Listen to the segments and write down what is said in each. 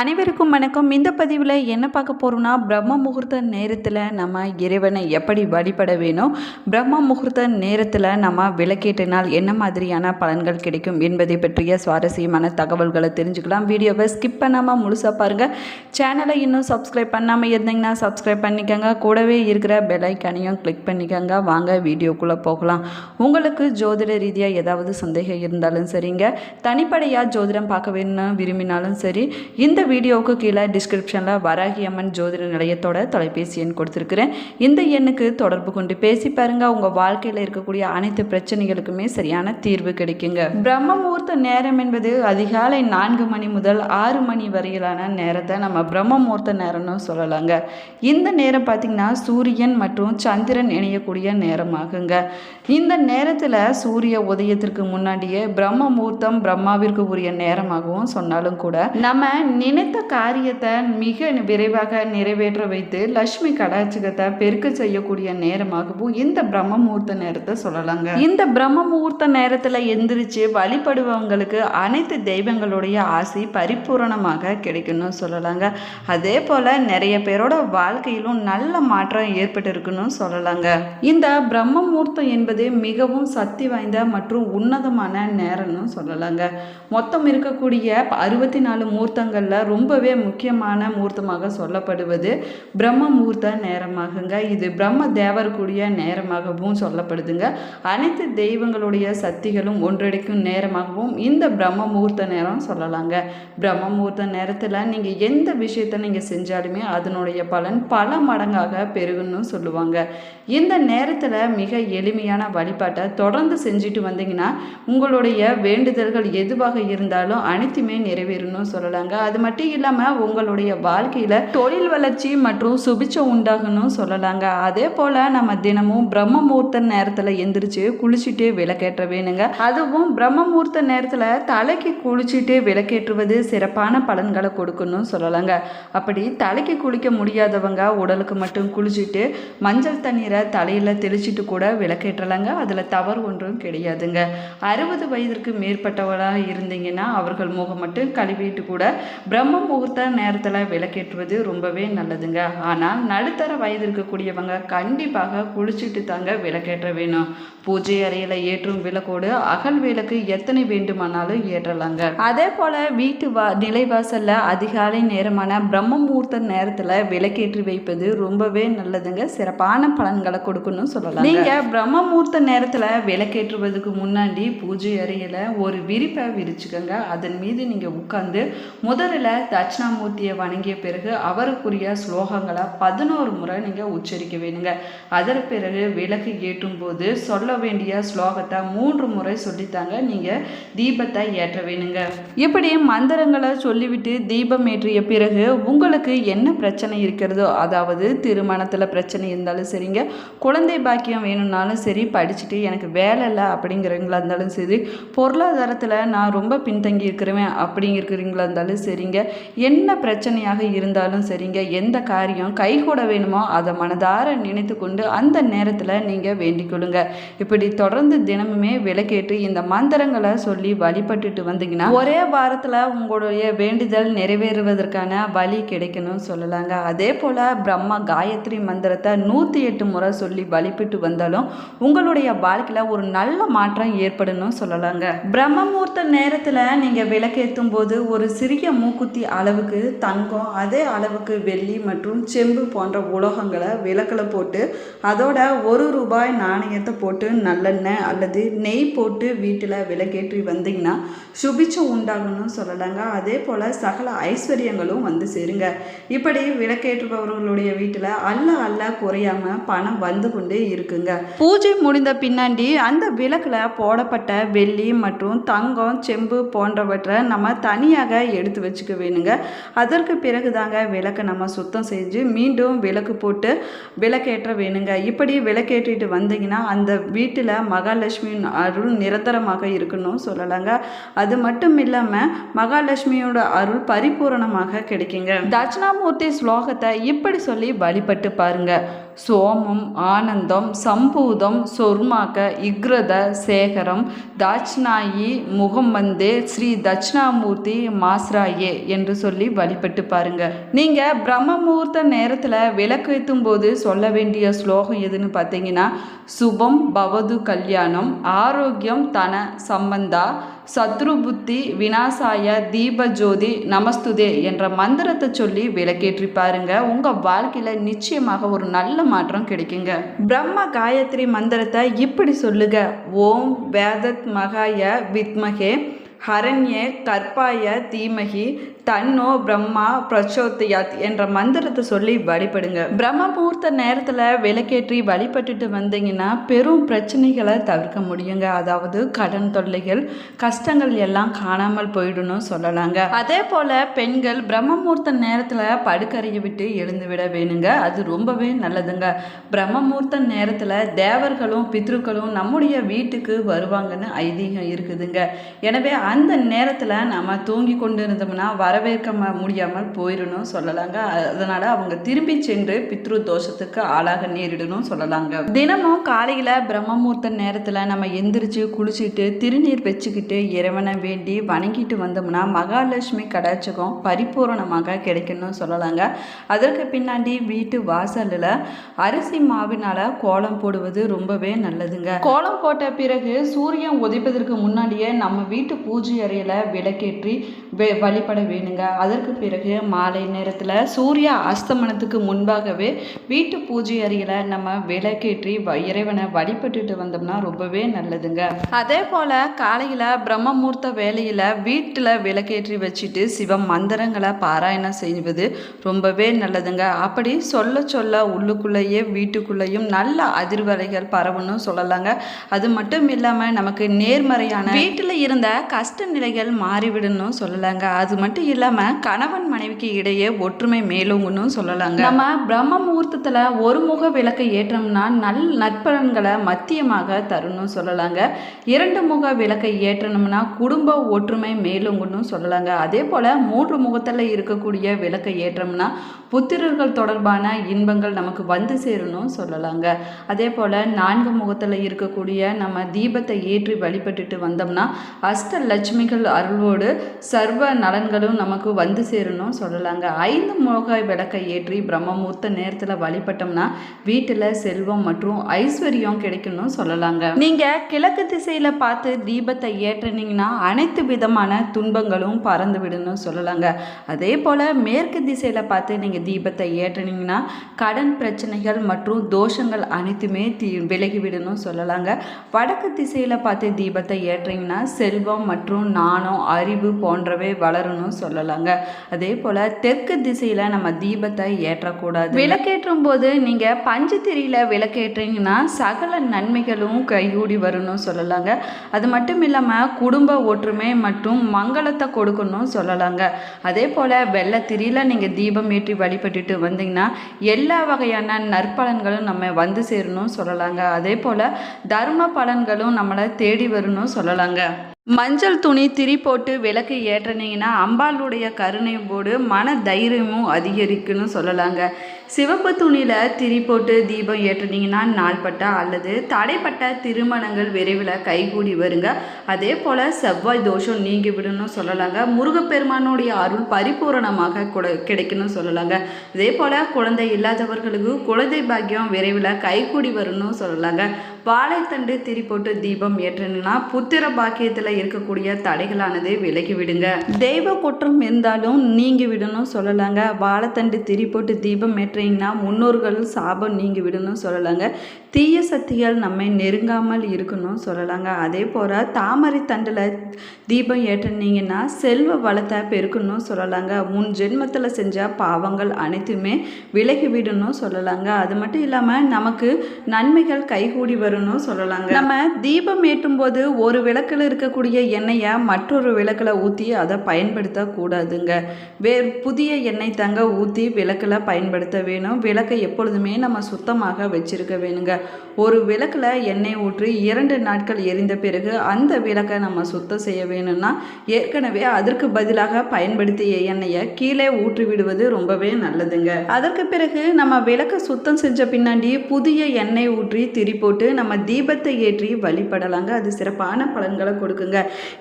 அனைவருக்கும் வணக்கம். இந்த பதிவில் என்ன பார்க்க போகிறோம்னா பிரம்ம முகூர்த்த நேரத்தில் நம்ம இறைவனை எப்படி வழிபட வேணும்? பிரம்ம முகூர்த்த நேரத்தில் நம்ம விளக்கேற்றினால் என்ன மாதிரியான பலன்கள் கிடைக்கும் என்பதை பற்றிய சுவாரஸ்யமான தகவல்களை தெரிஞ்சுக்கலாம். வீடியோவை ஸ்கிப் பண்ணாமல் முழுசாக பாருங்கள் சேனலை இன்னும் சப்ஸ்கிரைப் பண்ணாமல் இருந்தீங்கன்னா சப்ஸ்கிரைப் பண்ணிக்கோங்க. கூடவே இருக்கிற பெலைக்கனையும் கிளிக் பண்ணிக்கோங்க. வாங்க வீடியோக்குள்ளே போகலாம். உங்களுக்கு ஜோதிட ரீதியாக ஏதாவது சந்தேகம் இருந்தாலும் சரிங்க. தனிப்படையாக ஜோதிடம் பார்க்க வேணும்னு விரும்பினாலும் சரி. இந்த வீடியோவுக்கு கீழே டிஸ்கிரிப்ஷனில் வராகி அம்மன் ஜோதிட நிலையத்தோட தொலைபேசி எண் கொடுத்துருக்குறேன். இந்த எண்ணுக்கு தொடர்பு கொண்டு பேசி பாருங்க. உங்கள் வாழ்க்கையில் இருக்கக்கூடிய அனைத்து பிரச்சனைகளுக்குமே சரியான தீர்வு கிடைக்குங்க. பிரம்ம முகூர்த்த நேரம் என்பது அதிகாலை நான்கு மணி முதல் ஆறு மணி வரையிலான நேரத்தை நம்ம பிரம்ம முகூர்த்த நேரம்னு சொல்லலாங்க. இந்த நேரம் பார்த்திங்கன்னா சூரியன் மற்றும் சந்திரன் இணையக்கூடிய நேரமாகுங்க. இந்த நேரத்தில் சூரிய உதயத்திற்கு முன்னாடியே பிரம்ம முகூர்த்தம் பிரம்மாவிற்கு உரிய நேரமாகவும் சொன்னாலும் கூட நம்ம நினைத்த காரியத்தை மிக விரைவாக நிறைவேற்ற வைத்து லட்சுமி கடாட்சிகத்தை பெருக்க செய்யக்கூடிய நேரமாகவும் இந்த பிரம்ம முகூர்த்த நேரத்தை சொல்லலாங்க. இந்த பிரம்ம முகூர்த்த நேரத்தில் எந்திரிச்சு வழிபடுபவங்களுக்கு அனைத்து தெய்வங்களுடைய ஆசை பரிபூரணமாக கிடைக்கணும்னு சொல்லலாங்க. அதே போல் நிறைய பேரோட வாழ்க்கையிலும் நல்ல மாற்றம் ஏற்பட்டிருக்குன்னு சொல்லலாங்க. இந்த பிரம்ம முகூர்த்தம் என்பது மிகவும் சக்தி வாய்ந்த மற்றும் உன்னதமான நேரம்னு சொல்லலாங்க. மொத்தம் இருக்கக்கூடிய அறுபத்தி நாலு முகூர்த்தங்களில் ரொம்பவே முக்கியமான முகூர்த்தமாக சொல்லப்படுவது பிரம்ம முகூர்த்த நேரமாகுங்க. இது பிரம்ம தேவருக்குரிய நேரமாகவும் சொல்லப்படுதுங்க. அனைத்து தெய்வங்களுடைய சக்திகளும் ஒன்றடைக்கும் நேரமாகவும் இந்த பிரம்ம முகூர்த்த நேரம் சொல்லலாங்க. பிரம்ம முகூர்த்த நேரத்தில் நீங்கள் எந்த விஷயத்தை நீங்கள் செஞ்சாலுமே அதனுடைய பலன் பல மடங்காக பெருகுன்னு சொல்லுவாங்க. இந்த நேரத்தில் மிக எளிமையான வழிபாட்டை தொடர்ந்து செஞ்சுட்டு வந்தீங்கன்னா உங்களுடைய வேண்டுதல்கள் எதுவாக இருந்தாலும் அனைத்துமே நிறைவேறணும்னு சொல்லலாங்க. அது மட்டும் மட்டும் இல்லாமல் உங்களுடைய வாழ்க்கையில் தொழில் வளர்ச்சி மற்றும் சுபிச்சம் உண்டாகணும் சொல்லலாங்க. அதே போல் நம்ம தினமும் பிரம்ம முகூர்த்த நேரத்தில் எந்திரிச்சு குளிச்சுட்டே விளக்கேற்ற வேணுங்க அதுவும் பிரம்ம முகூர்த்த நேரத்தில் தலைக்கு குளிச்சுட்டே விளக்கேற்றுவது சிறப்பான பலன்களை கொடுக்கணும்னு சொல்லலாங்க. அப்படி தலைக்கு குளிக்க முடியாதவங்க உடலுக்கு மட்டும் குளிச்சுட்டு மஞ்சள் தண்ணீரை தலையில் தெளிச்சிட்டு கூட விளக்கேற்றலாங்க. அதில் தவறு ஒன்றும் கிடையாதுங்க. அறுபது வயதிற்கு மேற்பட்டவராக இருந்தீங்கன்னா அவர்கள் முகம் மட்டும் கழுவிட்டு கூட பிரம்ம முகூர்த்த நேரத்தில் விளக்கேற்றுவது ரொம்பவே நல்லதுங்க. ஆனால் நடுத்தர வயது இருக்கக்கூடியவங்க கண்டிப்பாக குளிச்சுட்டு தாங்க விளக்கேற்ற வேணும். பூஜை அறையில் ஏற்றும் விளக்கோடு அகல் விளக்கு எத்தனை வேண்டுமானாலும் ஏற்றலாங்க. அதே போல் வீட்டு வா நிலைவாசலில் அதிகாலை நேரமான பிரம்ம முகூர்த்த நேரத்தில் விளக்கேற்றி வைப்பது ரொம்பவே நல்லதுங்க. சிறப்பான பலன்களை கொடுக்கணும்னு சொல்லலாம் நீங்கள் பிரம்ம முகூர்த்த நேரத்தில் விளக்கேற்றுவதுக்கு முன்னாடி பூஜை அறையில் ஒரு விரிப்பை விரிச்சுக்கோங்க. அதன் மீது நீங்கள் உட்காந்து முதல்ல தட்சிணாமூர்த்தியை வணங்கிய பிறகு அவருக்குரிய ஸ்லோகங்களை பதினோரு முறை நீங்கள் உச்சரிக்க வேணுங்க. அதன் பிறகு விளக்கு ஏற்றும் போது சொல்ல வேண்டிய ஸ்லோகத்தை மூன்று முறை சொல்லித்தாங்க. நீங்கள் தீபத்தை ஏற்ற வேணுங்க. இப்படி மந்திரங்களை சொல்லிவிட்டு தீபம் ஏற்றிய பிறகு உங்களுக்கு என்ன பிரச்சனை இருக்கிறதோ அதாவது திருமணத்தில் பிரச்சனை இருந்தாலும் சரிங்க குழந்தை பாக்கியம் வேணும்னாலும் சரி படிச்சுட்டு எனக்கு வேலை இல்லை அப்படிங்கிறவங்களா இருந்தாலும் சரி பொருளாதாரத்தில் நான் ரொம்ப பின்தங்கி இருக்கிறவன் அப்படிங்கிறீங்களா இருந்தாலும் சரிங்க என்ன பிரச்சனையாக இருந்தாலும் சரிங்க. எந்த காரியம் கை கூட வேணுமோ அதை மனதார நினைத்து கொண்டு அந்த நேரத்தில் நீங்கள் வேண்டிக்கொள்ளுங்க. இப்படி தொடர்ந்து தினமுமே விலக்கேற்று இந்த மந்திரங்களை சொல்லி வழிபட்டுட்டு வந்தீங்கன்னா ஒரே வாரத்தில் உங்களுடைய வேண்டுதல் நிறைவேறுவதற்கான வழி கிடைக்கணும்னு சொல்லலாங்க. அதே போல் பிரம்மா காயத்ரி மந்திரத்தை நூற்றி எட்டு முறை சொல்லி வழிபட்டு வந்தாலும் உங்களுடைய வாழ்க்கையில் ஒரு நல்ல மாற்றம் ஏற்படணும் சொல்லலாங்க. பிரம்ம முகூர்த்த நேரத்தில் நீங்கள் விளக்கேற்றும் போது ஒரு சிறிய மூக்குத்தி அளவுக்கு தங்கம் அதே அளவுக்கு வெள்ளி மற்றும் செம்பு போன்ற உலோகங்களை விளக்கில் போட்டு அதோட ஒரு ரூபாய் நாணயத்தை போட்டு நல்லெண்ணெய் அல்லது நெய் போட்டு வீட்டில் விளக்கேற்றி வந்தீங்கன்னா சுபிச்சம் உண்டாகணும்னு சொல்லலாங்க. அதே போல் சகல ஐஸ்வர்யங்களும் வந்து சேருங்க. இப்படி விளக்கேற்றுபவர்களுடைய வீட்டில் அல்ல அல்ல குறையாம பணம் வந்து கொண்டே இருக்குங்க. பூஜை முடிந்த பின்னாடி அந்த விளக்கில் போடப்பட்ட வெள்ளி மற்றும் தங்கம் செம்பு போன்றவற்றை நம்ம தனியாக எடுத்து வச்சுக்க வேணுங்க. அதற்கு பிறகு தாங்க விளக்கை நம்ம சுத்தம் செஞ்சு மீண்டும் விளக்கு போட்டு விளக்கேற்ற வேணுங்க. இப்படி விளக்கேற்றிட்டு வந்தீங்கன்னா அந்த வீட்டில் மகாலட்சுமி அருள் நிரந்தரமாக இருக்கணும் சொல்லலாங்க. அது மட்டும் இல்லாமல் மகாலட்சுமியோட அருள் பரிபூரணமாக கிடைக்குங்க. தட்சிணாமூர்த்தி ஸ்லோகத்தை இப்படி சொல்லி வழிபட்டு பாருங்க. சோமம் ஆனந்தம் சம்பூதம் சொர்மாக்க இக்ரத சேகரம் தாட்ச்நாயி முகமந்தே ஸ்ரீ தட்சிணாமூர்த்தி மாஸ்ராயே என்று சொல்லி வழிபட்டு பாருங்க. நீங்க பிரம்ம முகூர்த்த நேரத்தில் விளக்கு ஏற்றும் போது சொல்ல வேண்டிய ஸ்லோகம் எதுன்னு பார்த்தீங்கன்னா சுபம் பவது கல்யாணம் ஆரோக்கியம் தன சம்பந்தா சத்ரு புத்தி வினாசாய தீபஜோதி நமஸ்துதே என்ற மந்திரத்தை சொல்லி விளக்கேற்றி பாருங்க உங்க வாழ்க்கையில நிச்சயமாக ஒரு நல்ல மாற்றம் கிடைக்குங்க. பிரம்ம காயத்ரி மந்திரத்தை இப்படி சொல்லுங்க ஓம் வேதத் மகாய வித்மகே. ஹரண்யே கற்பாய தீமகி தன்னோ பிரம்மா பிரச்சோத்தியாத் என்ற மந்திரத்தை சொல்லி வழிபடுங்க. பிரம்ம முகூர்த்த நேரத்தில் விளக்கேற்றி வழிபட்டுட்டு வந்தீங்கன்னா பெரும் பிரச்சனைகளை தவிர்க்க முடியுங்க. அதாவது கடன் தொல்லைகள் கஷ்டங்கள் எல்லாம் காணாமல் போயிடணும் சொல்லலாங்க. அதே போல் பெண்கள் பிரம்ம முகூர்த்த நேரத்தில் படுக்கறையை விட்டு எழுந்து விட வேணுங்க. அது ரொம்பவே நல்லதுங்க. பிரம்ம முகூர்த்த நேரத்தில் தேவர்களும் பித்ருக்களும் நம்முடைய வீட்டுக்கு வருவாங்கன்னு ஐதீகம் இருக்குதுங்க. எனவே அந்த நேரத்தில் நம்ம தூங்கி கொண்டு இருந்தோம்னா வரவேற்க முடியாமல் போயிடணும் சொல்லலாங்க. அதனால் அவங்க திரும்பி சென்று பித்ரு தோஷத்துக்கு ஆளாக நேரிடணும் சொல்லலாங்க. தினமும் காலையில் பிரம்மமூர்த்த நேரத்தில் நம்ம எந்திரிச்சு குளிச்சுட்டு திருநீர் வச்சுக்கிட்டு இறைவனை வேண்டி வணங்கிட்டு வந்தோம்னா மகாலட்சுமி கடாச்சகம் பரிபூரணமாக கிடைக்கணும் சொல்லலாங்க. அதற்கு பின்னாடி வீட்டு வாசலில் அரிசி மாவினால் கோலம் போடுவது ரொம்பவே நல்லதுங்க. கோலம் போட்ட பிறகு சூரியன் உதைப்பதற்கு முன்னாடியே நம்ம வீட்டு பூஜை பூஜை அறையில் விளக்கேற்றி வழிபட வேணுங்க. அதற்கு பிறகு மாலை நேரத்தில் சூரிய அஸ்தமனத்துக்கு முன்பாகவே வீட்டு பூஜை அறையில் நம்ம விளக்கேற்றி வ- இறைவனை வழிபட்டுட்டு வந்தோம்னா ரொம்பவே நல்லதுங்க. அதே போல் காலையில் பிரம்மமூர்த்த வேலையில் வீட்டில் விளக்கேற்றி வச்சுட்டு சிவ மந்திரங்களை பாராயணம் செய்வது ரொம்பவே நல்லதுங்க. அப்படி சொல்ல சொல்ல உள்ளுக்குள்ளேயே வீட்டுக்குள்ளேயும் நல்ல அதிர்வலைகள் பரவணும் சொல்லலாங்க. அது மட்டும் இல்லாமல் நமக்கு நேர்மறையான வீட்டில் இருந்த கஷ்ட நிலைகள் மாறிவிடணும் சொல்லலாங்க. அது மட்டும் இல்லாமல் கணவன் மனைவிக்கு இடையே ஒற்றுமை மேலோங்கணும் சொல்லலாங்க. நம்ம பிரம்ம முகூர்த்தத்தில் ஒரு முக விளக்கை ஏற்றோம்னா நல் நற்பலன்களை மத்தியமாக தரணும் சொல்லலாங்க. இரண்டு முக விளக்கை ஏற்றணும்னா குடும்ப ஒற்றுமை மேலோங்கணும் சொல்லலாங்க. அதே போல் மூன்று முகத்தில் இருக்கக்கூடிய விளக்கை ஏற்றோம்னா புத்திரர்கள் தொடர்பான இன்பங்கள் நமக்கு வந்து சேரணும் சொல்லலாங்க. அதே போல் நான்கு முகத்தில் இருக்கக்கூடிய நம்ம தீபத்தை ஏற்றி வழிபட்டுட்டு வந்தோம்னா அஷ்ட லட்சுமிகள் அருளோடு சர்வ நலன்களும் நமக்கு வந்து சேரணும் சொல்லலாங்க. ஐந்து முக விளக்கை ஏற்றி பிரம்மமூர்த்த நேரத்தில் வழிபட்டோம்னா வீட்டில் செல்வம் மற்றும் ஐஸ்வர்யம் கிடைக்கணும் சொல்லலாங்க. நீங்கள் கிழக்கு திசையில் பார்த்து தீபத்தை ஏற்றினீங்கன்னா அனைத்து விதமான துன்பங்களும் பறந்து விடணும் சொல்லலாங்க. அதே போல் மேற்கு திசையில் பார்த்து நீங்கள் தீபத்தை ஏற்றினீங்கன்னா கடன் பிரச்சனைகள் மற்றும் தோஷங்கள் அனைத்துமே தீ விலகி விடணும் சொல்லலாங்க. வடக்கு திசையில் பார்த்து தீபத்தை ஏற்றிங்கன்னா செல்வம் மற்றும் நாணம் அறிவு போன்றவை வளரணும் சொல்லலாங்க. அதே போல் தெற்கு திசையில் நம்ம தீபத்தை ஏற்றக்கூடாது விளக்கேற்றும் போது நீங்கள் பஞ்சத்திரியில் விளக்கேற்றீங்கன்னா சகல நன்மைகளும் கைகூடி வரணும் சொல்லலாங்க. அது மட்டும் இல்லாமல் குடும்ப ஒற்றுமை மற்றும் மங்களத்தை கொடுக்கணும் சொல்லலாங்க. அதே போல் வெள்ளத்திரியில் நீங்கள் தீபம் ஏற்றி வழிபட்டுட்டு வந்தீங்கன்னா எல்லா வகையான நற்பலன்களும் நம்ம வந்து சேரணும்னு சொல்லலாங்க. அதே போல் தர்ம பலன்களும் நம்மளை தேடி வரணும் சொல்லலாங்க. மஞ்சள் துணி திரி போட்டு விளக்கு ஏற்றினீங்கன்னா அம்பாளுடைய கருணையோடு மன தைரியமும் அதிகரிக்குன்னு சொல்லலாங்க. சிவப்பு துணியில் திரி போட்டு தீபம் ஏற்றினீங்கன்னா நாள்பட்ட அல்லது தடைப்பட்ட திருமணங்கள் விரைவில் கைகூடி வருங்க. அதே போல் செவ்வாய் தோஷம் நீங்கி விடணும் சொல்லலாங்க. முருகப்பெருமானுடைய அருள் பரிபூரணமாக கிடைக்கணும்னு சொல்லலாங்க. அதே போல் குழந்தை இல்லாதவர்களுக்கு குழந்தை பாக்கியம் விரைவில் கைகூடி வரணும் சொல்லலாங்க. வாழைத்தண்டு திரி போட்டு தீபம் ஏற்றணும்னா புத்திர பாக்கியத்தில் இருக்கக்கூடிய தடைகளானது விலகி விடுங்க தெய்வ குற்றம் இருந்தாலும் நீங்கி விடணும் சொல்லலாங்க. வாழைத்தண்டு திரி போட்டு தீபம் ஏற்றிங்கன்னா முன்னோர்கள் சாபம் நீங்கி விடணும் சொல்லலாங்க. தீய சக்திகள் நம்மை நெருங்காமல் இருக்கணும் சொல்லலாங்க. அதே போல் தாமரை தண்டில் தீபம் ஏற்றினீங்கன்னா செல்வ வளத்தை பெருக்கணும் சொல்லலாங்க. முன் ஜென்மத்தில் செஞ்ச பாவங்கள் அனைத்துமே விலகி விடணும் சொல்லலாங்க. அது மட்டும் இல்லாமல் நமக்கு நன்மைகள் கைகூடி வரணும் சொல்லலாங்க. நம்ம தீபம் ஏற்றும் போது ஒரு விளக்கில் இருக்கக்கூடிய எண்ணெயை மற்றொரு விளக்கில் ஊற்றி அதை பயன்படுத்தக்கூடாதுங்க. வே புதிய எண்ணெய் தாங்க ஊற்றி விளக்கில் பயன்படுத்த வேணும். விளக்கை எப்பொழுதுமே நம்ம சுத்தமாக வச்சுருக்க வேணுங்க. ஒரு விளக்கில் எண்ணெய் ஊற்றி இரண்டு நாட்கள் எரிந்த பிறகு அந்த விளக்கை நம்ம சுத்தம் செய்ய வேணும்னா ஏற்கனவே அதற்கு பதிலாக பயன்படுத்திய எண்ணெயை கீழே ஊற்றி விடுவது ரொம்பவே நல்லதுங்க. அதற்கு பிறகு நம்ம விளக்கை சுத்தம் செஞ்ச பின்னாடி புதிய எண்ணெய் ஊற்றி திரி போட்டு நம்ம தீபத்தை ஏற்றி வழிபடலாங்க. அது சிறப்பான பலன்களை கொடுக்குங்க.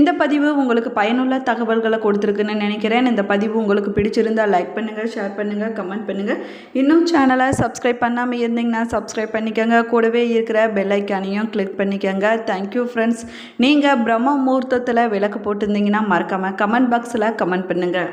இந்த பதிவு உங்களுக்கு பயனுள்ள தகவல்களை கொடுத்துருக்குன்னு நினைக்கிறேன். இந்த பதிவு உங்களுக்கு பிடிச்சிருந்தா லைக் பண்ணுங்கள் ஷேர் பண்ணுங்கள் கமெண்ட் பண்ணுங்கள் இன்னும் சேனலை சப்ஸ்கிரைப் பண்ணாமல் இருந்தீங்கன்னா சப்ஸ்கிரைப் பண்ணிக்கோங்க. கூடவே இருக்கிற பெல்லைக்கானையும் கிளிக் பண்ணிக்கோங்க. தேங்க்யூ ஃப்ரெண்ட்ஸ் நீங்கள் பிரம்ம முகூர்த்தத்தில் விளக்கு போட்டிருந்தீங்கன்னா மறக்காமல் கமெண்ட் பாக்ஸில் கமெண்ட் பண்ணுங்கள்